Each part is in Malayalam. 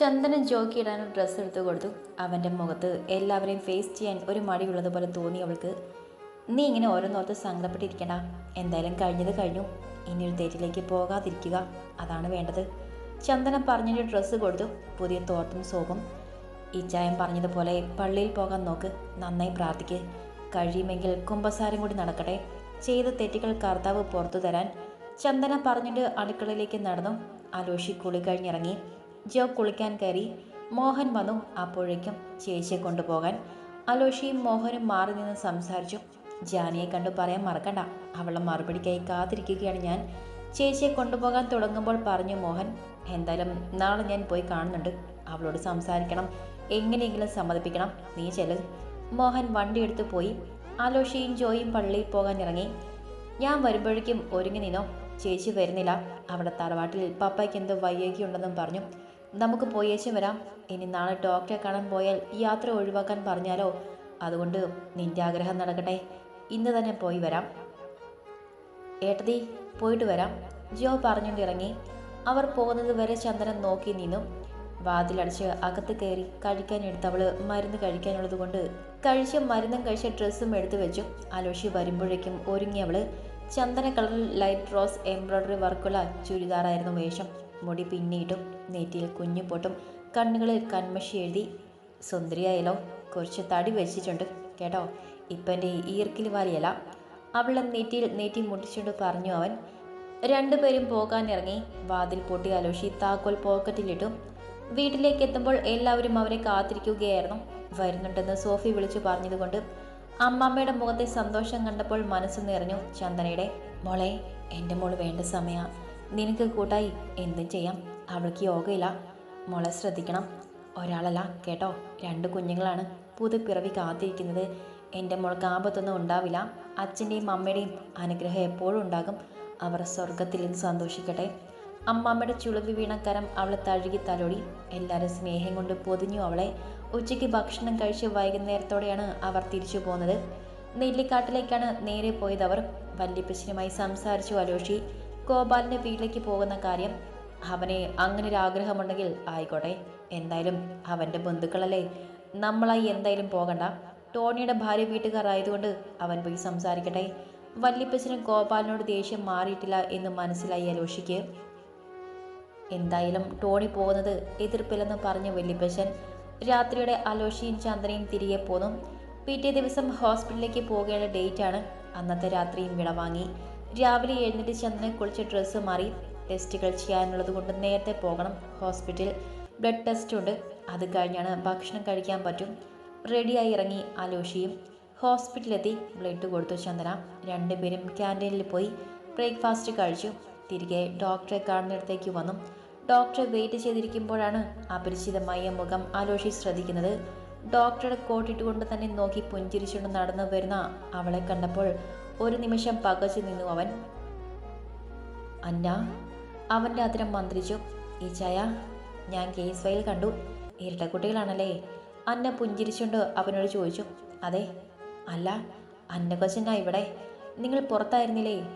ചന്ദനൻ ജോക്കി ഇടാനും ഡ്രസ്സ് എടുത്തു കൊടുത്തു. അവന്റെ മുഖത്ത് എല്ലാവരെയും ഫേസ് ചെയ്യാൻ ഒരു മടിയുള്ളതുപോലെ തോന്നി അവൾക്ക്. നീ ഇങ്ങനെ ഓരോന്നോർത്ത് സങ്കടപ്പെട്ടിരിക്കണ്ട. എന്തായാലും കഴിഞ്ഞത് കഴിഞ്ഞു. ഇനി ഒരു തെറ്റിലേക്ക് പോകാതിരിക്കുക. അതാണ് വേണ്ടത്. ചന്ദനം പറഞ്ഞൊരു ഡ്രസ്സ് കൊടുത്തു. പുതിയ തോർത്തും സോപ്പും. ഇച്ചായം പറഞ്ഞതുപോലെ പള്ളിയിൽ പോകാൻ നോക്ക്. നന്നായി പ്രാർത്ഥിക്ക്. കഴിയുമെങ്കിൽ കുമ്പസാരം കൂടി നടക്കട്ടെ. ചെയ്ത തെറ്റുകൾ കർത്താവ് പുറത്തു തരാൻ. ചന്ദന പറഞ്ഞിട്ട് അടുക്കളയിലേക്ക് നടന്നു. അലോഷി കുളി കഴിഞ്ഞിറങ്ങി. ജോ കുളിക്കാൻ കയറി മോഹൻ വന്നു. അപ്പോഴേക്കും ചേച്ചിയെ കൊണ്ടുപോകാൻ. അലോഷിയും മോഹനും മാറി നിന്ന് സംസാരിച്ചു. ജാനിയെ കണ്ടു പറയാൻ മറക്കണ്ട. അവളെ മറുപടിക്കായി കാത്തിരിക്കുകയാണ് ഞാൻ. ചേച്ചിയെ കൊണ്ടുപോകാൻ തുടങ്ങുമ്പോൾ പറഞ്ഞു മോഹൻ എന്തായാലും നാളെ ഞാൻ പോയി കാണുന്നുണ്ട്. അവളോട് സംസാരിക്കണം. എങ്ങനെയെങ്കിലും സമ്മതിപ്പിക്കണം. നീ ചെല്ല്. മോഹൻ വണ്ടിയെടുത്ത് പോയി. ആലോഷിയും ജോയും പള്ളിയിൽ പോകാൻ ഇറങ്ങി. ഞാൻ വരുമ്പോഴേക്കും ഒരുങ്ങി നിന്നോ? ചേച്ചി വരുന്നില്ല. അവിടെ തറവാട്ടിൽ പപ്പയ്ക്ക് എന്തോ വയ്യേക്കുണ്ടെന്നും പറഞ്ഞു. നമുക്ക് പോയേച്ചും വരാം. ഇനി നാളെ ഡോക്ടറെ കാണാൻ പോയാൽ യാത്ര ഒഴിവാക്കാൻ പറഞ്ഞാലോ? അതുകൊണ്ട് നിന്റെ ആഗ്രഹം നടക്കട്ടെ. ഇന്ന് തന്നെ പോയി വരാം. ഏട്ടതി പോയിട്ട് വരാം. ജോ പറഞ്ഞുകൊണ്ട് ഇറങ്ങി അവർ പോകുന്നത് വരെ ചന്ദനൻ നോക്കി നിന്നു. വാതിലടച്ച് അകത്ത് കയറി കഴിക്കാൻ എടുത്തവൾ മരുന്ന് കഴിക്കാനുള്ളത് കൊണ്ട് കഴിച്ച മരുന്നും കഴിച്ച ഡ്രസ്സും എടുത്തു വെച്ചു. അലോഷി വരുമ്പോഴേക്കും ഒരുങ്ങിയവൾ ചന്ദന കളറിൽ ലൈറ്റ് റോസ് എംബ്രോയ്ഡറി വർക്കുള്ള ചുരിദാറായിരുന്നു വേഷം. മുടി പിന്നിയിട്ടും നെറ്റിയിൽ കുഞ്ഞു പൊട്ടും. കണ്ണുകളിൽ കൺമഷി എഴുതി സുന്ദരിയായാലോ കുറച്ച് തടി വെച്ചിട്ടുണ്ട് കേട്ടോ? ഇപ്പം എന്റെ ഈർക്കിൽ വാലിയല്ല. അവളെ നെറ്റിയിൽ നെറ്റി മുട്ടിച്ചുകൊണ്ട് പറഞ്ഞു അവൻ. രണ്ടുപേരും പോകാനിറങ്ങി. വാതിൽ പൊട്ടി അലോഷി താക്കോൽ പോക്കറ്റിലിട്ടു. വീട്ടിലേക്ക് എത്തുമ്പോൾ എല്ലാവരും അവരെ കാത്തിരിക്കുകയായിരുന്നു. വരുന്നുണ്ടെന്ന് സോഫി വിളിച്ചു പറഞ്ഞതുകൊണ്ട് അമ്മമ്മയുടെ മുഖത്തെ സന്തോഷം കണ്ടപ്പോൾ മനസ്സ് നിറഞ്ഞു. ചന്ദനയുടെ മോളെ എന്റെ മോൾ വേണ്ട സമയ. നിനക്ക് കൂട്ടായി എന്തും ചെയ്യാം. അവൾക്ക് യോഗയില്ല. മോളെ ശ്രദ്ധിക്കണം. ഒരാളല്ല കേട്ടോ? രണ്ട് കുഞ്ഞുങ്ങളാണ്. പുതുപ്പിറവി കാത്തിരിക്കുന്നത്. എന്റെ മോൾക്ക് ആപത്തൊന്നും ഉണ്ടാവില്ല. അച്ഛന്റെയും അമ്മയുടെയും അനുഗ്രഹം എപ്പോഴും ഉണ്ടാകും. അവർ സ്വർഗത്തിൽ നിന്ന് സന്തോഷിക്കട്ടെ. അമ്മാമ്മയുടെ ചുളവി വീണക്കരം കരം അവളെ തഴുകി തലോടി. എല്ലാവരും സ്നേഹം കൊണ്ട് പൊതിഞ്ഞു അവളെ. ഉച്ചയ്ക്ക് ഭക്ഷണം കഴിച്ച് വൈകുന്നേരത്തോടെയാണ് അവർ തിരിച്ചു പോകുന്നത്. നെല്ലിക്കാട്ടിലേക്കാണ് നേരെ പോയത് അവർ. വല്യപ്പച്ചനുമായി സംസാരിച്ചു അലോഷി. ഗോപാലിന്റെ വീട്ടിലേക്ക് പോകുന്ന കാര്യം അവനെ അങ്ങനെ ഒരു ആഗ്രഹമുണ്ടെങ്കിൽ ആയിക്കോട്ടെ. എന്തായാലും അവന്റെ ബന്ധുക്കളല്ലേ? നമ്മളായി എന്തായാലും പോകണ്ട. ടോണിയുടെ ഭാര്യ വീട്ടുകാരായതുകൊണ്ട് അവൻ പോയി സംസാരിക്കട്ടെ. വല്യപ്പച്ചന് ഗോപാലിനോട് ദേഷ്യം മാറിയിട്ടില്ല എന്ന് മനസ്സിലായി അലോഷിക്ക്. എന്തായാലും ടോണി പോകുന്നത് എതിർപ്പില്ലെന്ന് പറഞ്ഞ വല്യപ്പച്ചൻ രാത്രിയുടെ അലോഷിയും ചന്ദ്രയും തിരികെ പോന്നു. പിറ്റേ ദിവസം ഹോസ്പിറ്റലിലേക്ക് പോകേണ്ട ഡേറ്റാണ് അന്നത്തെ രാത്രിയും വിടവാങ്ങി രാവിലെ എഴുന്നേറ്റ് ചെന്ന് കുളിച്ച് ഡ്രസ്സ് മാറി ടെസ്റ്റുകൾ ചെയ്യാനുള്ളത് കൊണ്ട് നേരത്തെ പോകണം. ഹോസ്പിറ്റലിൽ ബ്ലഡ് ടെസ്റ്റ് ഉണ്ട്. അത് കഴിഞ്ഞാണ് ഭക്ഷണം കഴിക്കാൻ പറ്റും. റെഡിയായി ഇറങ്ങി അലോഷിയും ഹോസ്പിറ്റലിലെത്തി ബ്ലഡ് കൊടുത്തു ചന്ദന. രണ്ടുപേരും ക്യാന്റീനിൽ പോയി ബ്രേക്ക്ഫാസ്റ്റ് കഴിച്ചു. തിരികെ ഡോക്ടറെ കാണുന്നിടത്തേക്ക് വന്നു. ഡോക്ടറെ വെയിറ്റ് ചെയ്തിരിക്കുമ്പോഴാണ് അപരിചിതമായ മുഖം ആലോഷി ശ്രദ്ധിക്കുന്നത്. ഡോക്ടറുടെ കോട്ടിട്ടുകൊണ്ട് തന്നെ നോക്കി പുഞ്ചിരിച്ചുകൊണ്ട് നടന്നു വരുന്ന അവളെ കണ്ടപ്പോൾ ഒരു നിമിഷം പകച്ചു നിന്നു അവൻ. അന്ന അവന്റെ അതിരം മന്ത്രിച്ചു. ഈ ചായ ഞാൻ കേസ് ഫയൽ കണ്ടു. ഇരട്ടക്കുട്ടികളാണല്ലേ? അന്ന പുഞ്ചിരിച്ചുകൊണ്ട് അവനോട് ചോദിച്ചു. അതെ അല്ല അന്ന കൊച്ചാ ഇവിടെ? നിങ്ങൾ പുറത്തായിരുന്നില്ലേ?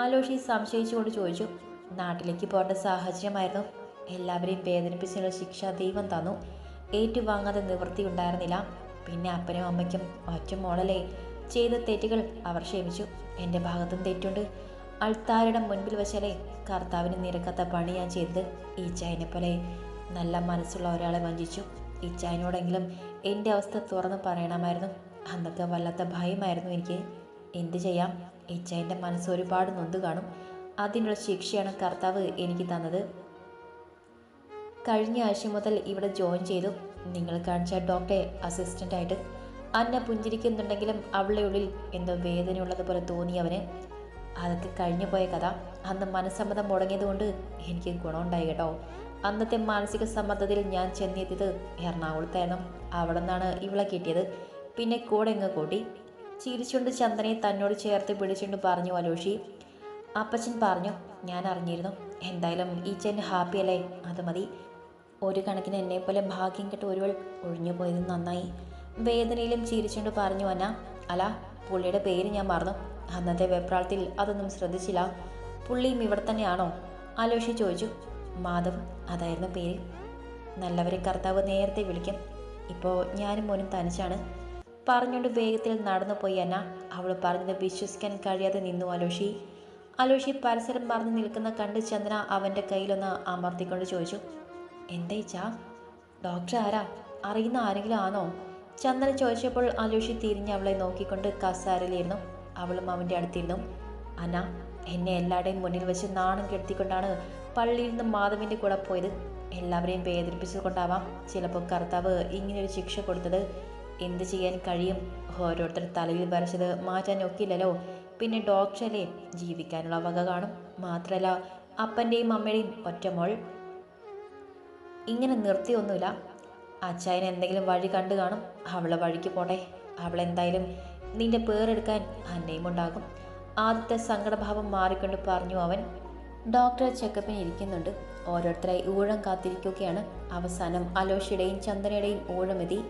അലോഷി സംശയിച്ചുകൊണ്ട് ചോദിച്ചു. നാട്ടിലേക്ക് പോകേണ്ട സാഹചര്യമായിരുന്നു. എല്ലാവരെയും വേദനിപ്പിച്ചുള്ള ശിക്ഷ ദൈവം തന്നു. ഏറ്റുവാങ്ങാതെ നിവൃത്തി ഉണ്ടായിരുന്നില്ല പിന്നെ അപ്പനും അമ്മയ്ക്കും ഒറ്റ മോളല്ലേ? ചെയ്ത തെറ്റുകൾ അവർ ക്ഷമിച്ചു. എന്റെ ഭാഗത്തും തെറ്റുണ്ട്. അൾത്താരുടെ മുൻപിൽ വച്ചാലേ കർത്താവിന് നിരക്കാത്ത പണി ഞാൻ ചെയ്തത്. ഈ ചൈനെ പോലെ നല്ല മനസ്സുള്ള ഒരാളെ വഞ്ചിച്ചു. ഈ ചൈനോടെങ്കിലും എന്റെ അവസ്ഥ തുറന്ന് പറയണമായിരുന്നു. അന്നൊക്കെ വല്ലാത്ത ഭയമായിരുന്നു എനിക്ക്. എന്തു ചെയ്യാം? ഇച്ചൈന്റെ മനസ്സ് ഒരുപാട് നൊന്ത് കാണും. അതിനുള്ള ശിക്ഷയാണ് കർത്താവ് എനിക്ക് തന്നത്. കഴിഞ്ഞ ആഴ്ച മുതൽ ഇവിടെ ജോയിൻ ചെയ്തു. നിങ്ങൾ കാണിച്ച ഡോക്ടറെ അസിസ്റ്റന്റായിട്ട് അന്ന പുഞ്ചിരിക്കുന്നുണ്ടെങ്കിലും അവളുടെ ഉള്ളിൽ എന്തോ വേദനയുള്ളതുപോലെ തോന്നി അവന്. അതൊക്കെ കഴിഞ്ഞു പോയ കഥ. അന്ന് മനസ്സമ്മതം മുടങ്ങിയതുകൊണ്ട് എനിക്ക് ഗുണമുണ്ടായി കേട്ടോ. അന്നത്തെ മാനസിക സമ്മർദ്ദത്തിൽ ഞാൻ ചെന്നെത്തിയത് എറണാകുളത്തായിരുന്നു. അവിടെ നിന്നാണ് ഇവളെ കിട്ടിയത്. പിന്നെ കൂടെ ഇങ്ങ് കൂട്ടി. ചിരിച്ചുകൊണ്ട് ചന്ദനെ തന്നോട് ചേർത്ത് പിടിച്ചുകൊണ്ട് പറഞ്ഞു അലോഷി. അപ്പച്ചൻ പറഞ്ഞു ഞാൻ അറിഞ്ഞിരുന്നു. എന്തായാലും ഈ ചെൻ ഹാപ്പി അല്ലേ? അത് മതി. ഒരു കണക്കിന് എന്നെപ്പോലെ ഭാഗ്യം കെട്ട് ഒരുവൾ ഒഴിഞ്ഞു പോയത് നന്നായി. വേദനയിലും ചിരിച്ചുകൊണ്ട് പറഞ്ഞു അന്ന അല്ല പുള്ളിയുടെ പേര് ഞാൻ മറന്നു. അന്നത്തെ വെപ്രാളത്തിൽ അതൊന്നും ശ്രദ്ധിച്ചില്ല. പുള്ളിയും ഇവിടെ തന്നെയാണോ? ആലോചിച്ച് ചോദിച്ചു. മാധവ് അതായിരുന്നു പേര്. നല്ലവരെ കർത്താവ് നേരത്തെ വിളിക്കും. ഇപ്പോൾ ഞാനും മോനും തനിച്ചാണ്. പറഞ്ഞുകൊണ്ട് വേഗത്തിൽ നടന്നു പോയി അന്ന. അവൾ പറഞ്ഞത് വിശ്വസിക്കാൻ കഴിയാതെ നിന്നു അലോഷി അലോഷി പരിസരം മറന്നു നിൽക്കുന്ന കണ്ട് ചന്ദ്ര അവന്റെ കയ്യിലൊന്ന് അമർത്തിക്കൊണ്ട് ചോദിച്ചു. എന്തേച്ചാ ഡോക്ടർ ആരാ? അറിയുന്ന ആരെങ്കിലും ആണോ? ചന്ദ്രൻ ചോദിച്ചപ്പോൾ അലൂഷി തിരിഞ്ഞ് അവളെ നോക്കിക്കൊണ്ട് കസാരയിലിരുന്നു. അവളും അവന്റെ അടുത്തിരുന്നു. അന എന്നെ എല്ലാവരുടെയും മുന്നിൽ വെച്ച് നാണം കെടുത്തിക്കൊണ്ടാണ് പള്ളിയിൽ നിന്ന് മാധവിന്റെ കൂടെ പോയത്. എല്ലാവരെയും വേദനിപ്പിച്ചുകൊണ്ടാവാം ചിലപ്പോൾ കർത്താവ് ഇങ്ങനെയൊരു ശിക്ഷ കൊടുത്തത്. എന്ത് ചെയ്യാൻ കഴിയും? ഓരോരുത്തർ തലയിൽ വരച്ചത് മാറ്റാൻ നോക്കിയില്ലല്ലോ പിന്നെ ഡോക്ടറല്ലേ? ജീവിക്കാനുള്ള വക കാണും. മാത്രമല്ല അപ്പന്റെയും അമ്മയുടെയും ഒറ്റമോൾ ഇങ്ങനെ നിർത്തിയൊന്നുമില്ല. അച്ചായൻ എന്തെങ്കിലും വഴി കണ്ടു കാണും. അവളെ വഴിക്ക് പോട്ടെ. അവളെന്തായാലും നിന്റെ പേരെടുക്കാൻ അന്നയും ഉണ്ടാകും. ആദ്യത്തെ സങ്കടഭാവം മാറിക്കൊണ്ട് പറഞ്ഞു അവൻ. ഡോക്ടർ ചെക്കപ്പിന് ഇരിക്കുന്നുണ്ട്. ഓരോരുത്തരായി ഊഴം കാത്തിരിക്കുകയാണ്. അവസാനം അലോഷയുടെയും ചന്ദനയുടെയും ഊഴമെത്തി.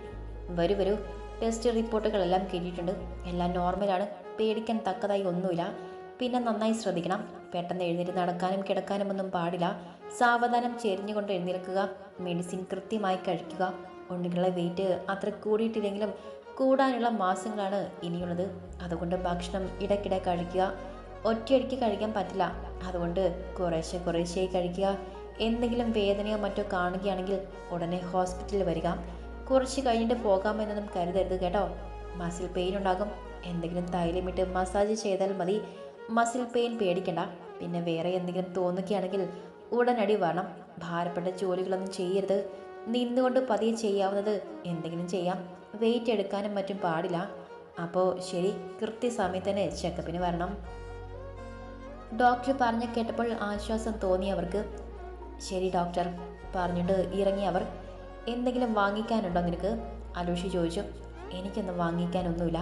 വരൂ വരൂ. ടെസ്റ്റ് റിപ്പോർട്ടുകളെല്ലാം കിട്ടിയിട്ടുണ്ട്. എല്ലാം നോർമലാണ്. പേടിക്കാൻ തക്കതായി ഒന്നുമില്ല. പിന്നെ നന്നായി ശ്രദ്ധിക്കണം. പെട്ടെന്ന് എഴുന്നേറ്റ് നടക്കാനും കിടക്കാനും ഒന്നും പാടില്ല. സാവധാനം ചെരിഞ്ഞുകൊണ്ട് എഴുന്നേൽക്കുക. മെഡിസിൻ കൃത്യമായി കഴിക്കുക. ഉണ്ണികളുടെ വെയിറ്റ് അത്ര കൂടിയിട്ടില്ലെങ്കിലും കൂടാനുള്ള മാസങ്ങളാണ് ഇനിയുള്ളത്. അതുകൊണ്ട് ഭക്ഷണം ഇടയ്ക്കിടെ കഴിക്കുക. ഒറ്റയടിക്ക് കഴിക്കാൻ പറ്റില്ല. അതുകൊണ്ട് കുറേശ്ശെ കുറേശ്ശെ കഴിക്കുക. എന്തെങ്കിലും വേദനയോ മറ്റോ കാണുകയാണെങ്കിൽ ഉടനെ ഹോസ്പിറ്റലിൽ വരിക. കുറച്ച് കഴിഞ്ഞിട്ട് പോകാമെന്നൊന്നും കരുതരുത് കേട്ടോ. മസിൽ പെയിൻ ഉണ്ടാകും. എന്തെങ്കിലും തൈലമിട്ട് മസാജ് ചെയ്താൽ മതി. മസിൽ പെയിൻ പേടിക്കണ്ട. പിന്നെ വേറെ എന്തെങ്കിലും തോന്നുകയാണെങ്കിൽ ഉടനടി വേണം ഭാരപ്പെട്ട ജോലികളൊന്നും ചെയ്യരുത്. നിന്നുകൊണ്ട് പതിയെ ചെയ്യാവുന്നത് എന്തെങ്കിലും ചെയ്യാം. വെയിറ്റ് എടുക്കാനും മറ്റും പാടില്ല. അപ്പോൾ ശരി കൃത്യസമയത്ത് തന്നെ ചെക്കപ്പിന് വരണം. ഡോക്ടർ പറഞ്ഞു കേട്ടപ്പോൾ ആശ്വാസം തോന്നി അവർക്ക്. ശരി ഡോക്ടർ പറഞ്ഞിട്ട് ഇറങ്ങി അവർ. എന്തെങ്കിലും വാങ്ങിക്കാനുണ്ടോ നിനക്ക്? അലൂഷി ചോദിച്ചു. എനിക്കൊന്നും വാങ്ങിക്കാനൊന്നുമില്ല.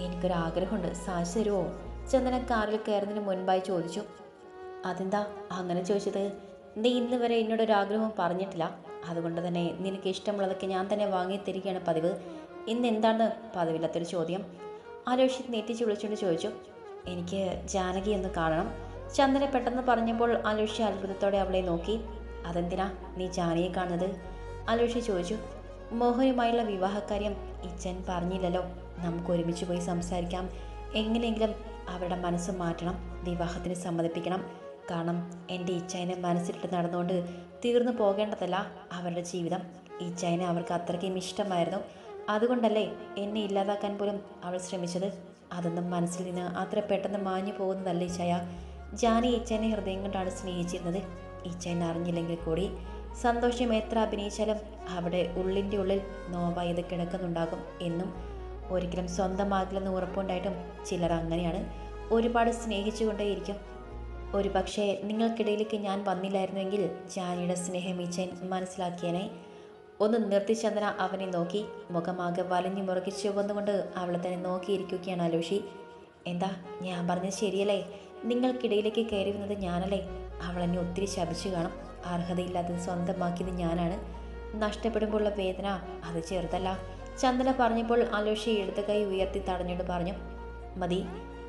എനിക്കൊരാഗ്രഹമുണ്ട്. സാധിച്ചു ചന്ദന കാറിൽ കയറുന്നതിന് മുൻപായി ചോദിച്ചു അതെന്താ അങ്ങനെ ചോദിച്ചത്? നീ ഇന്ന് വരെ എന്നോടൊരാഗ്രഹവും പറഞ്ഞിട്ടില്ല. അതുകൊണ്ട് തന്നെ നിനക്ക് ഇഷ്ടമുള്ളതൊക്കെ ഞാൻ തന്നെ വാങ്ങി തരികയാണ് പതിവ്. ഇന്ന് എന്താണ് പതിവില്ലാത്തൊരു ചോദ്യം? ആലോഷി നെറ്റിച്ച് വിളിച്ചുകൊണ്ട് ചോദിച്ചു എനിക്ക് ജാനകി ഒന്ന് കാണണം. ചന്ദന പെട്ടെന്ന് പറഞ്ഞപ്പോൾ ആലോഷി അത്ഭുതത്തോടെ അവളെ നോക്കി അതെന്തിനാ നീ ജാനകിയെ കാണുന്നത്? ആലോഷി ചോദിച്ചു മോഹനുമായുള്ള വിവാഹകാര്യം ഇച്ചൻ പറഞ്ഞില്ലല്ലോ. നമുക്ക് ഒരുമിച്ച് പോയി സംസാരിക്കാം. എങ്ങനെയെങ്കിലും അവരുടെ മനസ്സ് മാറ്റണം വിവാഹത്തിന് സമ്മതിപ്പിക്കണം. കാരണം എന്റെ ഈച്ചായനെ മനസ്സിലിട്ട് നടന്നുകൊണ്ട് തീർന്നു പോകേണ്ടതല്ല അവരുടെ ജീവിതം. ഈച്ചായനെ അവർക്ക് അത്രയ്ക്കും ഇഷ്ടമായിരുന്നു. അതുകൊണ്ടല്ലേ എന്നെ ഇല്ലാതാക്കാൻ പോലും അവൾ ശ്രമിച്ചത്? അതൊന്നും മനസ്സിൽ നിന്ന് അത്ര പെട്ടെന്ന് മാഞ്ഞു പോകുന്നതല്ല ഈച്ചായ? ജാനി ഇച്ഛനെ ഹൃദയം കൊണ്ടാണ് സ്നേഹിച്ചിരുന്നത്. ഇച്ചായൻ അറിഞ്ഞില്ലെങ്കിൽ കൂടി സന്തോഷം എത്ര അഭിനയിച്ചാലും അവിടെ ഉള്ളിന്റെ ഉള്ളിൽ നോവായത് കിടക്കുന്നുണ്ടാകും എന്നും ഒരിക്കലും സ്വന്തമാകില്ലെന്ന് ഉറപ്പുണ്ടായിട്ടും ചിലർ അങ്ങനെയാണ്. ഒരുപാട് സ്നേഹിച്ചുകൊണ്ടേയിരിക്കും. ഒരു പക്ഷേ നിങ്ങൾക്കിടയിലേക്ക് ഞാൻ വന്നില്ലായിരുന്നുവെങ്കിൽ ജാനിയുടെ സ്നേഹം ഈച്ചൻ മനസ്സിലാക്കിയനെ. ഒന്ന് നിർത്തി ചന്ദ്ര അവനെ നോക്കി. മുഖമാകെ വലഞ്ഞു മുറുകി ചുവന്നുകൊണ്ട് അവളെ തന്നെ നോക്കിയിരിക്കുകയാണ് അലോഷി. എന്താ ഞാൻ പറഞ്ഞത് ശരിയല്ലേ? നിങ്ങൾക്കിടയിലേക്ക് കയറി വന്നത് ഞാനല്ലേ? അവളെന്നെ ഒത്തിരി ശപിച്ചു കാണും. അർഹതയില്ലാത്തത് സ്വന്തമാക്കിയത് ഞാനാണ്. നഷ്ടപ്പെടുമ്പോഴുള്ള വേദന അത് ചെറുതല്ല. ചന്ദന പറഞ്ഞപ്പോൾ അലോഷി എടുത്ത കൈ ഉയർത്തി തടഞ്ഞുകൊണ്ട് പറഞ്ഞു മതി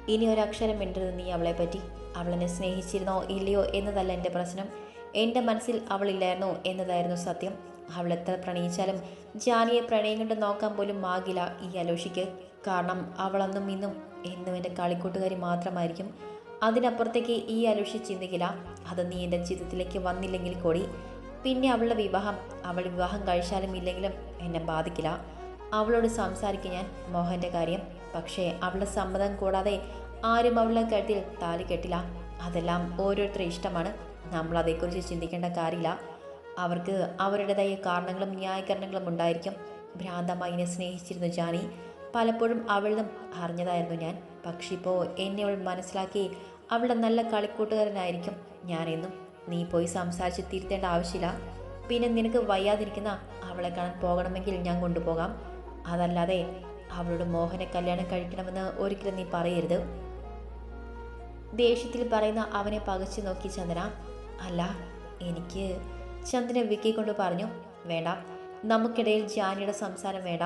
ഇനി ഒരക്ഷരം മിണ്ടരുത് നീ അവളെ പറ്റി. അവളെന്നെ സ്നേഹിച്ചിരുന്നോ ഇല്ലയോ എന്നതല്ല എന്റെ പ്രശ്നം. എന്റെ മനസ്സിൽ അവളില്ലായിരുന്നോ എന്നതായിരുന്നു സത്യം. അവൾ എത്ര പ്രണയിച്ചാലും ജാനിയെ പ്രണയം കൊണ്ട് നോക്കാൻ പോലും ആകില്ല ഈ അലോഷിക്ക് കാരണം അവളന്നും ഇന്നും എന്നും എന്റെ കളിക്കൂട്ടുകാരി മാത്രമായിരിക്കും. അതിനപ്പുറത്തേക്ക് ഈ അലോഷി ചിന്തിക്കില്ല. അത് നീ എന്റെ ജീവിതത്തിലേക്ക് വന്നില്ലെങ്കിൽ കൂടി. പിന്നെ അവളുടെ വിവാഹം അവൾ വിവാഹം കഴിച്ചാലും ഇല്ലെങ്കിലും എന്നെ ബാധിക്കില്ല. അവളോട് സംസാരിക്കും ഞാൻ മോഹന്റെ കാര്യം. പക്ഷേ അവളുടെ സമ്മതം കൂടാതെ ആരും അവളുടെ കഴുത്തിൽ താലി കെട്ടില്ല. അതെല്ലാം ഓരോരുത്തരുടെ ഇഷ്ടമാണ്. നമ്മൾ അതേക്കുറിച്ച് ചിന്തിക്കേണ്ട കാര്യമില്ല. അവർക്ക് അവരുടേതായ കാരണങ്ങളും ന്യായീകരണങ്ങളും ഉണ്ടായിരിക്കും. ഭ്രാന്തമായി സ്നേഹിച്ചിരുന്നു ജാനി. പലപ്പോഴും അവളും അറിഞ്ഞതായിരുന്നു ഞാൻ. പക്ഷെ ഇപ്പോൾ എന്നെ അവൾ മനസ്സിലാക്കി അവളുടെ നല്ല കളിക്കൂട്ടുകാരനായിരിക്കും. ഞാനെന്നും നീ പോയി സംസാരിച്ച് തിരുത്തേണ്ട ആവശ്യമില്ല. പിന്നെ നിനക്ക് വയ്യാതിരിക്കുന്ന അവളെ കാണാൻ പോകണമെങ്കിൽ ഞാൻ കൊണ്ടുപോകാം. അതല്ലാതെ അവളോട് മോഹനെ കല്യാണം കഴിക്കണമെന്ന് ഒരിക്കലും നീ പറയരുത്. ദേഷ്യത്തിൽ പറയുന്ന അവനെ പകച്ചു നോക്കി ചന്ദ്ര അല്ല എനിക്ക് ചന്ദ്രൻ വിക്കിക്കൊണ്ട് പറഞ്ഞു വേണ്ട നമുക്കിടയിൽ ജാനിയുടെ സംസാരം വേണ്ട.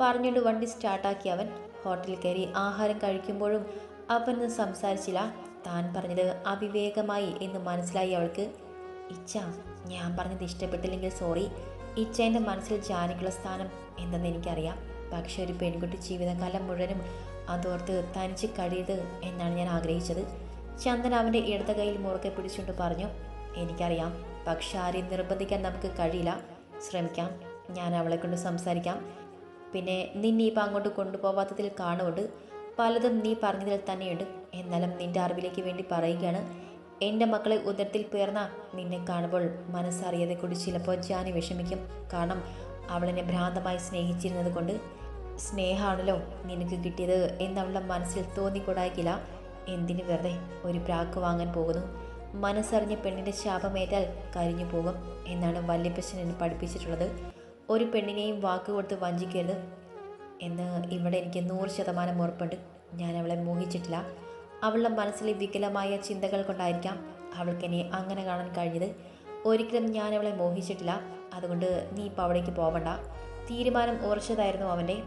പറഞ്ഞുകൊണ്ട് വണ്ടി സ്റ്റാർട്ടാക്കി അവൻ. ഹോട്ടലിൽ കയറി ആഹാരം കഴിക്കുമ്പോഴും അവനൊന്നും സംസാരിച്ചില്ല. താൻ പറഞ്ഞത് അവിവേകമായി എന്ന് മനസ്സിലായി അവൾക്ക്. ഇച്ഛ ഞാൻ പറഞ്ഞത് ഇഷ്ടപ്പെട്ടില്ലെങ്കിൽ സോറി. ഇച്ചേന്റെ മനസ്സിൽ ജാനിക്കുള്ള സ്ഥാനം എന്തെന്ന് എനിക്കറിയാം. പക്ഷെ ഒരു പെൺകുട്ടി ജീവിതകാലം മുഴുവനും അതോർത്ത് തനിച്ച് കഴിയത് എന്നാണ് ഞാൻ ആഗ്രഹിച്ചത്. ചന്ദൻ അവന്റെ ഇടത് കൈയിൽ മുറുക്കെ പിടിച്ചുകൊണ്ട് പറഞ്ഞു എനിക്കറിയാം. പക്ഷെ ആരെയും നിർബന്ധിക്കാൻ നമുക്ക് കഴിയില്ല. ശ്രമിക്കാം. ഞാൻ അവളെ കൊണ്ട് സംസാരിക്കാം. പിന്നെ നിന്നെ ഇപ്പം അങ്ങോട്ട് കൊണ്ടുപോവാത്തതിൽ കാണുമുണ്ട് പലതും നീ പറഞ്ഞതിൽ തന്നെയുണ്ട്. എന്നാലും നിന്റെ അറിവിലേക്ക് വേണ്ടി പറയുകയാണ്. എന്റെ മക്കളെ ഉദരത്തിൽ പേർന്ന നിന്നെ കാണുമ്പോൾ മനസ്സറിയാതെ കൂടി ചിലപ്പോൾ ജാനി വിഷമിക്കും. കാരണം അവളെന്നെ ഭ്രാന്തമായി സ്നേഹിച്ചിരുന്നത് കൊണ്ട് സ്നേഹമാണല്ലോ നിനക്ക് കിട്ടിയത് എന്നവളുടെ മനസ്സിൽ തോന്നിക്കൂടായിക്കില്ല. എന്തിന് വെറുതെ ഒരു പ്രാക്ക് വാങ്ങാൻ പോകുന്നു? മനസ്സറിഞ്ഞ പെണ്ണിന്റെ ശാപമേറ്റാൽ കരിഞ്ഞു പോകും എന്നാണ് വല്യപ്പച്ചൻ എന്നെ പഠിപ്പിച്ചിട്ടുള്ളത്. ഒരു പെണ്ണിനെയും വാക്ക് കൊടുത്ത് വഞ്ചിക്കരുത് എന്ന് ഇവിടെ എനിക്ക് നൂറ് ശതമാനം ഉറപ്പുണ്ട്. ഞാൻ അവളെ മോഹിച്ചിട്ടില്ല. അവളുടെ മനസ്സിലെ വികലമായ ചിന്തകൾ കൊണ്ടായിരിക്കാം അവൾക്കെന്നെ അങ്ങനെ കാണാൻ കഴിഞ്ഞത്. ഒരിക്കലും ഞാൻ അവളെ മോഹിച്ചിട്ടില്ല. അതുകൊണ്ട് നീ ഇപ്പോൾ അവിടേക്ക് പോവണ്ട. തീരുമാനം ഉറച്ചതായിരുന്നു അവന്റെ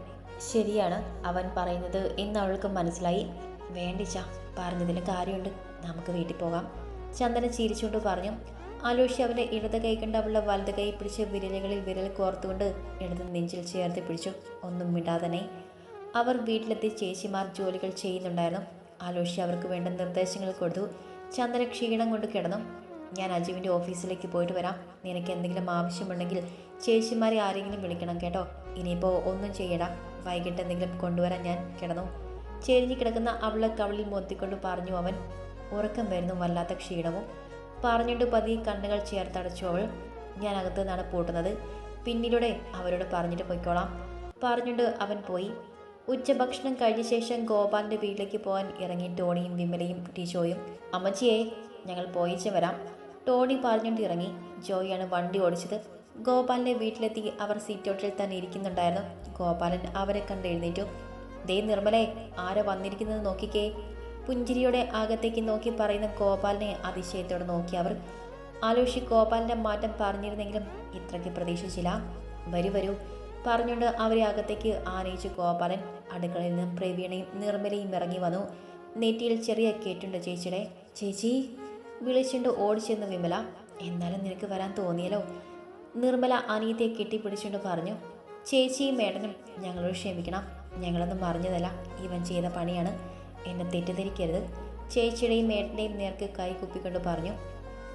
ശരിയാണ് അവൻ പറയുന്നത് എന്ന് അവൾക്ക് മനസ്സിലായി. വേണ്ടിച്ച പറഞ്ഞതിന് കാര്യമുണ്ട്. നമുക്ക് വീട്ടിൽ പോകാം. ചന്ദന ചിരിച്ചുകൊണ്ട് പറഞ്ഞു. ആലോഷി അവന്റെ ഇടത് കൈ കണ്ട് അവളുടെ വലത് കൈ പിടിച്ച് വിരലുകളിൽ വിരൽ കോർത്തുകൊണ്ട് ഇടത് നെഞ്ചിൽ ചേർത്ത് പിടിച്ചു. ഒന്നും വിടാതെ അവർ വീട്ടിലെത്തി ചേച്ചിമാർ ജോലികൾ ചെയ്യുന്നുണ്ടായിരുന്നു. ആലോഷി അവർക്ക് വേണ്ട നിർദ്ദേശങ്ങൾ കൊടുത്തു. ചന്ദന ക്ഷീണം കൊണ്ട് കിടന്നു. ഞാൻ അജീവിന്റെ ഓഫീസിലേക്ക് പോയിട്ട് വരാം. നിനക്ക് എന്തെങ്കിലും ആവശ്യമുണ്ടെങ്കിൽ ചേച്ചിമാരെ ആരെങ്കിലും വിളിക്കണം കേട്ടോ. ഇനിയിപ്പോൾ ഒന്നും ചെയ്യടാ വൈകിട്ട് എന്തെങ്കിലും കൊണ്ടുവരാൻ ഞാൻ കിടന്നു. ചേരിഞ്ഞ് കിടക്കുന്ന അവളെ കവളിൽ മൊത്തിക്കൊണ്ട് പറഞ്ഞു അവൻ. ഉറക്കം വരുന്നു വല്ലാത്ത ക്ഷീണവും. പറഞ്ഞിട്ട് പതിയെ കണ്ണുകൾ ചേർത്തടച്ചു അവൾ. ഞാൻ അകത്ത് നിന്നാണ് പൂട്ടുന്നത്. പിന്നിലൂടെ അവരോട് പറഞ്ഞിട്ട് പൊയ്ക്കോളാം. പറഞ്ഞിട്ട് അവൻ പോയി. ഉച്ചഭക്ഷണം കഴിഞ്ഞ ശേഷം ഗോപാലിന്റെ വീട്ടിലേക്ക് പോകാൻ ഇറങ്ങി ടോണിയും വിമലയും ടീച്ചോയും അമ്മച്ചിയെ ഞങ്ങൾ പോയിച്ച് വരാം. ടോണി പറഞ്ഞുകൊണ്ട് ഇറങ്ങി. ജോയിയാണ് വണ്ടി ഓടിച്ചത്. ഗോപാലിന്റെ വീട്ടിലെത്തി അവർ സീറ്റോട്ടിൽ തന്നെ ഇരിക്കുന്നുണ്ടായിരുന്നു. ഗോപാലൻ അവരെ കണ്ട് എഴുന്നേറ്റു. ദേ നിർമ്മലേ ആരോ വന്നിരിക്കുന്നത് നോക്കിക്കേ. പുഞ്ചിരിയുടെ അകത്തേക്ക് നോക്കി പറയുന്ന ഗോപാലിനെ അതിശയത്തോടെ നോക്കി അവർ. ആലോഷി ഗോപാലിന്റെ മാറ്റം പറഞ്ഞിരുന്നെങ്കിലും ഇത്രയ്ക്ക് പ്രതീക്ഷിച്ചില്ല. വരൂ വരൂ. പറഞ്ഞുകൊണ്ട് അവരെ അകത്തേക്ക് ആനയിച്ച് ഗോപാലൻ അടുക്കളയിൽ നിന്നും പ്രവീണയും നിർമ്മലയും ഇറങ്ങി വന്നു. നെറ്റിയിൽ ചെറിയ കേട്ടുണ്ട് ചേച്ചിയുടെ. ചേച്ചി വിളിച്ചുകൊണ്ട് ഓടിച്ചെന്ന് വിമല. എന്നാലും നിനക്ക് വരാൻ തോന്നിയല്ലോ. നിർമ്മല അനിയത്തെ കെട്ടിപ്പിടിച്ചുകൊണ്ട് പറഞ്ഞു ചേച്ചിയും മേഡനും ഞങ്ങളോട് ക്ഷമിക്കണം. ഞങ്ങളൊന്നും പറഞ്ഞതല്ല ഇവൻ ചെയ്ത പണിയാണ്. എന്നെ തെറ്റിദ്ധരിക്കരുത്. ചേച്ചിയുടെയും മേട്ടന്റെയും നേർക്ക് കൈ കുപ്പിക്കൊണ്ട് പറഞ്ഞു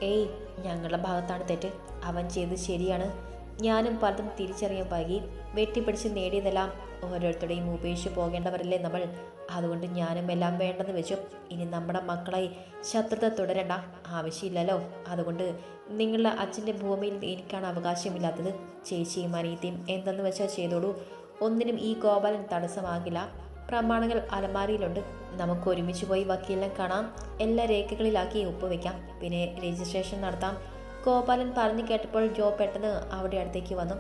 ഏയ് ഞങ്ങളുടെ ഭാഗത്താണ് തെറ്റ്. അവൻ ചെയ്തത് ശരിയാണ്. ഞാനും പലതും തിരിച്ചറിയാൻ വൈകി. വെട്ടിപ്പിടിച്ച് നേടിയതെല്ലാം ഓരോരുത്തരുടെയും ഉപേക്ഷിച്ച് പോകേണ്ടവരല്ലേ നമ്മൾ? അതുകൊണ്ട് ഞാനും എല്ലാം വേണ്ടെന്ന് വെച്ചു. ഇനി നമ്മുടെ മക്കളായി ശത്രുത തുടരേണ്ട ആവശ്യമില്ലല്ലോ. അതുകൊണ്ട് നിങ്ങളുടെ അച്ഛന്റെ ഭൂമിയിൽ എനിക്കാണ് അവകാശമില്ലാത്തത്. ചേച്ചിയും അനിയത്തിയും എന്തെന്ന് വെച്ചാൽ ചെയ്തോളൂ. ഒന്നിനും ഈ ഗോപാലൻ തടസ്സമാകില്ല. പ്രമാണങ്ങൾ അലമാരിയിലുണ്ട്. നമുക്ക് ഒരുമിച്ച് പോയി വക്കീലിനെ കാണാം. എല്ലാ രേഖകളിലാക്കി ഒപ്പുവെക്കാം. പിന്നെ രജിസ്ട്രേഷൻ നടത്താം. ഗോപാലൻ പറഞ്ഞു കേട്ടപ്പോൾ ജോ പെട്ടെന്ന് അവിടെ അടുത്തേക്ക് വന്നു.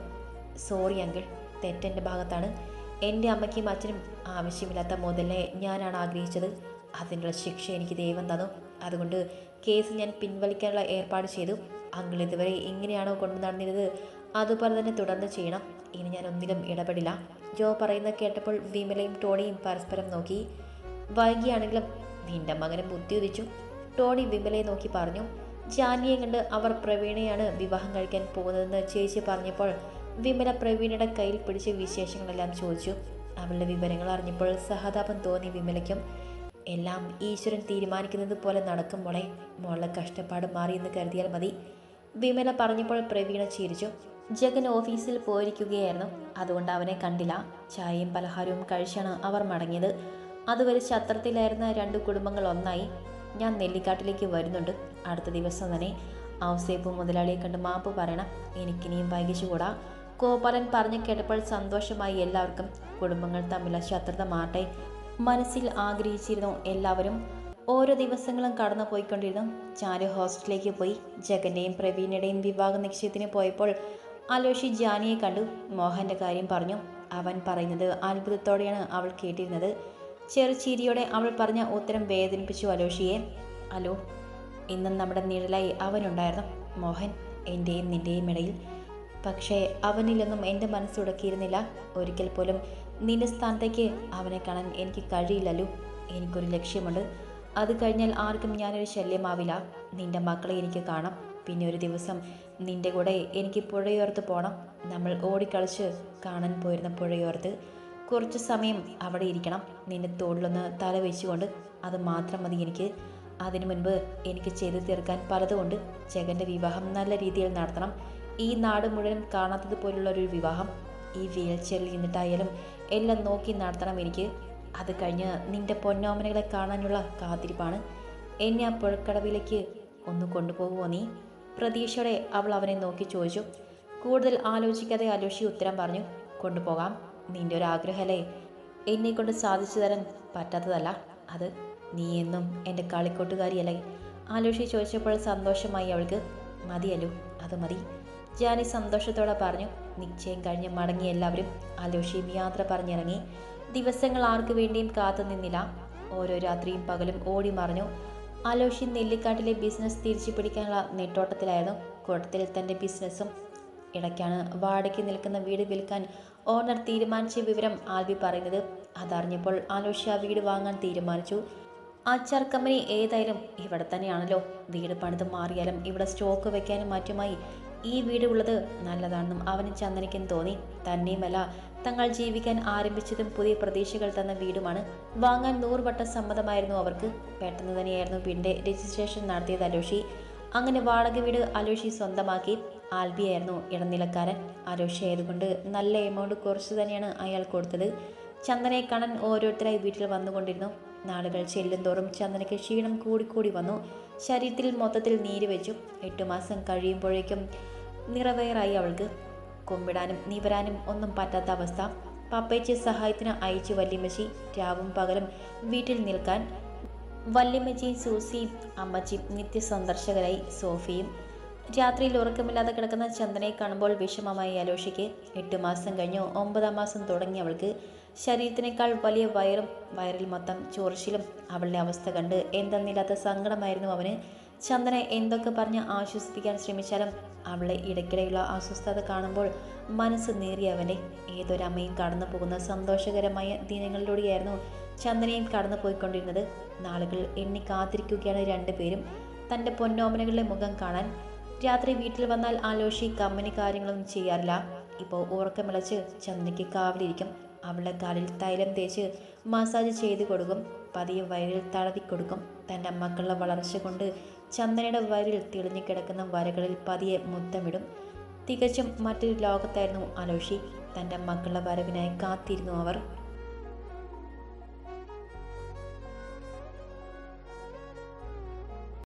Sorry uncle. തെറ്റെന്റെ ഭാഗത്താണ്. എന്റെ അമ്മയ്ക്കും അച്ഛനും ആവശ്യമില്ലാത്ത മുതലേ ഞാനാണ് ആഗ്രഹിച്ചത്. അതിനുള്ള ശിക്ഷ എനിക്ക് ദൈവം തന്നു. അതുകൊണ്ട് കേസ് ഞാൻ പിൻവലിക്കാനുള്ള ഏർപ്പാട് ചെയ്തു. അങ്കിൾ ഇതുവരെ ഇങ്ങനെയാണോ കൊണ്ടു നടന്നിരുന്നത്? അതുപോലെ തന്നെ തുടർന്ന് ചെയ്യണം. ഇനി ഞാൻ ഒന്നിലും ഇടപെടില്ല. ജോ പറയുന്നത് കേട്ടപ്പോൾ വിമലയും ടോണിയും പരസ്പരം നോക്കി. വൈകിയാണെങ്കിലും നിന്റെ മകനെ ബുദ്ധി ഉദിച്ചു. ടോണി വിമലയെ നോക്കി പറഞ്ഞു. ജാനിയെ കണ്ട് അവർ പ്രവീണയാണ് വിവാഹം കഴിക്കാൻ പോകുന്നതെന്ന് ചേച്ചി പറഞ്ഞപ്പോൾ വിമല പ്രവീണയുടെ കയ്യിൽ പിടിച്ച് വിശേഷങ്ങളെല്ലാം ചോദിച്ചു. അവളുടെ വിവരങ്ങൾ അറിഞ്ഞപ്പോൾ സഹതാപം തോന്നി വിമലയ്ക്കും. എല്ലാം ഈശ്വരൻ തീരുമാനിക്കുന്നത് പോലെ നടക്കും മോളെ. മോളുടെ കഷ്ടപ്പാട് എന്ന് കരുതിയാൽ മതി. വിമല പറഞ്ഞപ്പോൾ പ്രവീണ ചിരിച്ചു. ജഗൻ ഓഫീസിൽ പോയിരിക്കുകയായിരുന്നു. അതുകൊണ്ട് അവനെ കണ്ടില്ല. ചായയും പലഹാരവും കഴിച്ചാണ് അവർ മടങ്ങിയത്. അതുവരെ ശത്രത്തിലായിരുന്ന രണ്ട് കുടുംബങ്ങൾ ഒന്നായി. ഞാൻ നെല്ലിക്കാട്ടിലേക്ക് വരുന്നുണ്ട്. അടുത്ത ദിവസം തന്നെ ഔസേപ്പ് മുതലാളിയെ കണ്ട് മാപ്പ് പറയണം. എനിക്കിനിയും വൈകിച്ചുകൂടാ. ഗോപാലൻ പറഞ്ഞു കേട്ടപ്പോൾ സന്തോഷമായി എല്ലാവർക്കും കുടുംബങ്ങൾ തമ്മിലുള്ള ശത്രുത മാറട്ടെ മനസ്സിൽ ആഗ്രഹിച്ചിരുന്നു എല്ലാവരും ഓരോ ദിവസങ്ങളും കടന്നു പോയിക്കൊണ്ടിരുന്നു ചാരു ഹോസ്റ്റലിലേക്ക് പോയി. ജഗന്റെയും പ്രവീണയുടെയും വിവാഹ നിശ്ചയത്തിന് പോയപ്പോൾ അലോഷി ജാനിയെ കണ്ടു. മോഹന്റെ കാര്യം പറഞ്ഞു. അവൻ പറയുന്നത് അത്ഭുതത്തോടെയാണ് അവൾ കേട്ടിരുന്നത്. ചെറുചീരിയോടെ അവൾ പറഞ്ഞ ഉത്തരം വേദനിപ്പിച്ചു അലോഷിയെ. അലോ ഇന്നും നമ്മുടെ നിഴലായി അവനുണ്ടായിരുന്നു. മോഹൻ എന്റെയും നിന്റെയും ഇടയിൽ. പക്ഷേ അവനിലൊന്നും എന്റെ മനസ്സുടക്കിയിരുന്നില്ല ഒരിക്കൽ പോലും നിന്റെ സ്ഥാനത്തേക്ക് അവനെ കാണാൻ എനിക്ക് കഴിയില്ലല്ലോ എനിക്കൊരു ലക്ഷ്യമുണ്ട്. അത് കഴിഞ്ഞാൽ ആർക്കും ഞാനൊരു ശല്യമാവില്ല. നിന്റെ മക്കളെ എനിക്ക് കാണാം. പിന്നെ ഒരു ദിവസം നിന്റെ കൂടെ എനിക്ക് പുഴയോർത്ത് പോകണം നമ്മൾ ഓടിക്കളിച്ച് കാണാൻ പോയിരുന്ന പുഴയോർത്ത് കുറച്ച് സമയം അവിടെ ഇരിക്കണം. നിന്റെ തോളിലൊന്ന് തല വെച്ചുകൊണ്ട് അത് മാത്രം മതി എനിക്ക്. അതിനു മുൻപ് എനിക്ക് ചെയ്തു തീർക്കാൻ പലതുകൊണ്ട് ജഗന്റെ വിവാഹം നല്ല രീതിയിൽ നടത്തണം. ഈ നാട് മുഴുവൻ കാണാത്തതുപോലുള്ള ഒരു വിവാഹം. ഈ വീൽ ചെയറിൽ നിന്നിട്ടായാലും എല്ലാം നോക്കി നടത്തണം എനിക്ക്. അത് കഴിഞ്ഞ് നിന്റെ പൊന്നോമനകളെ കാണാനുള്ള കാത്തിരിപ്പാണ്. എന്നെ ആ പുഴക്കടവിലേക്ക് ഒന്ന് കൊണ്ടുപോകുമോ നീ? പ്രതീക്ഷയോടെ അവൾ അവനെ നോക്കി ചോദിച്ചു. കൂടുതൽ ആലോചിക്കാതെ അലോഷി ഉത്തരം പറഞ്ഞു കൊണ്ടുപോകാം. നിന്റെ ഒരു ആഗ്രഹമല്ലേ എന്നെ കൊണ്ട് സാധിച്ചു തരാൻ പറ്റാത്തതല്ല. അത് നീ എന്നും എന്റെ കളിക്കോട്ടുകാരിയല്ലേ? ആലോഷി ചോദിച്ചപ്പോൾ സന്തോഷമായി അവൾക്ക് മതിയല്ലോ അത് മതി. ജാനി സന്തോഷത്തോടെ പറഞ്ഞു നിശ്ചയം കഴിഞ്ഞ് മടങ്ങി എല്ലാവരും ആലോഷിയും യാത്ര പറഞ്ഞിറങ്ങി. ദിവസങ്ങൾ ആർക്കു വേണ്ടിയും കാത്തു നിന്നില്ല. ഓരോ രാത്രിയും പകലും ഓടി മറിഞ്ഞു. ആലോഷി നെല്ലിക്കാട്ടിലെ ബിസിനസ് തിരിച്ചു പിടിക്കാനുള്ള നെട്ടോട്ടത്തിലായിരുന്നു. കൂട്ടത്തിൽ തന്റെ ബിസിനസ്സും ഇടയ്ക്കാണ് വാടകയ്ക്ക് നിൽക്കുന്ന വീട് വിൽക്കാൻ ഓണർ തീരുമാനിച്ച വിവരം ആൽബി പറയുന്നത് അതറിഞ്ഞപ്പോൾ ആലോഷി വീട് വാങ്ങാൻ തീരുമാനിച്ചു. അച്ചാർ കമ്പനി ഏതായാലും ഇവിടെ തന്നെയാണല്ലോ. വീട് പണിത് മാറിയാലും ഇവിടെ സ്റ്റോക്ക് വെക്കാനും മറ്റുമായി ഈ വീട് ഉള്ളത് നല്ലതാണെന്നും അവന് ചന്ദനിക്കും തോന്നി. തന്നെയുമല്ല തങ്ങൾ ജീവിക്കാൻ ആരംഭിച്ചതും പുതിയ പ്രതീക്ഷകൾ തന്ന വീടുമാണ്. വാങ്ങാൻ നൂറുവട്ടം സമ്മതമായിരുന്നു അവർക്ക്. പെട്ടെന്ന് തന്നെയായിരുന്നു പിന്നെ രജിസ്ട്രേഷൻ നടത്തിയത് അലോഷി അങ്ങനെ വാടക വീട് അലോഷി സ്വന്തമാക്കി. ആൽബിയായിരുന്നു ഇടനിലക്കാരൻ. ആരോഷയായതുകൊണ്ട് നല്ല എമൗണ്ട് കുറച്ച് തന്നെയാണ് അയാൾ കൊടുത്തത്. ചന്ദനെ കാണാൻ ഓരോരുത്തരായി വീട്ടിൽ വന്നുകൊണ്ടിരുന്നു. നാളുകൾ ചെല്ലുംതോറും ചന്ദനയ്ക്ക് ക്ഷീണം കൂടിക്കൂടി വന്നു. ശരീരത്തിൽ മൊത്തത്തിൽ നീര് വെച്ചു. എട്ട് മാസം കഴിയുമ്പോഴേക്കും നിറവേറായി അവൾക്ക്. കൊമ്പിടാനും നിവരാനും ഒന്നും പറ്റാത്ത അവസ്ഥ. പപ്പയ്ക്ക് സഹായത്തിന് അയച്ചു വല്യമ്മച്ചി. രാവും പകലും വീട്ടിൽ നിൽക്കാൻ വല്യമ്മച്ചിയും സൂസിയും അമ്മച്ചിയും നിത്യസന്ദർശകരായി സോഫിയും രാത്രിയിൽ ഉറക്കമില്ലാതെ കിടക്കുന്ന ചന്ദനയെ കാണുമ്പോൾ വിഷമമായി അലോഷിക്ക് എട്ട് മാസം കഴിഞ്ഞു. ഒമ്പതാം മാസം തുടങ്ങി അവൾക്ക് ശരീരത്തിനേക്കാൾ വലിയ വയറും വയറിൽ മൊത്തം ചൊറിച്ചിലും അവളുടെ അവസ്ഥ കണ്ട് എന്തെന്നില്ലാത്ത സങ്കടമായിരുന്നു അവന്. ചന്ദന എന്തൊക്കെ പറഞ്ഞ് ആശ്വസിപ്പിക്കാൻ ശ്രമിച്ചാലും അവളെ ഇടയ്ക്കിടെയുള്ള അസ്വസ്ഥത കാണുമ്പോൾ മനസ്സ് നേറിയ അവന്റെ ഏതൊരമ്മയും കടന്നു പോകുന്ന സന്തോഷകരമായ ദിനങ്ങളിലൂടെയായിരുന്നു ചന്ദനയും കടന്നു പോയിക്കൊണ്ടിരുന്നത്. നാളുകൾ എണ്ണി കാത്തിരിക്കുകയാണ് രണ്ടുപേരും. തന്റെ പൊന്നോമനകളുടെ മുഖം കാണാൻ രാത്രി വീട്ടിൽ വന്നാൽ ആലോഷി കമ്പനി കാര്യങ്ങളൊന്നും ചെയ്യാറില്ല. ഇപ്പോൾ ഉറക്കമിളച്ച് ചന്ദ്രയ്ക്ക് കാവിലിരിക്കും. അവളുടെ കാലിൽ തൈലം തേച്ച് മസാജ് ചെയ്ത് കൊടുക്കും. പതിയെ വയറിൽ തടവി കൊടുക്കും. തന്റെ മക്കളുടെ വളർച്ച കൊണ്ട് ചന്ദനയുടെ വയറിൽ തെളിഞ്ഞു കിടക്കുന്ന വരകളിൽ പതിയെ മുത്തമിടും തികച്ചും മറ്റൊരു ലോകത്തായിരുന്നു അലോഷി തന്റെ മക്കളുടെ വരവിനായി കാത്തിരുന്നു അവർ.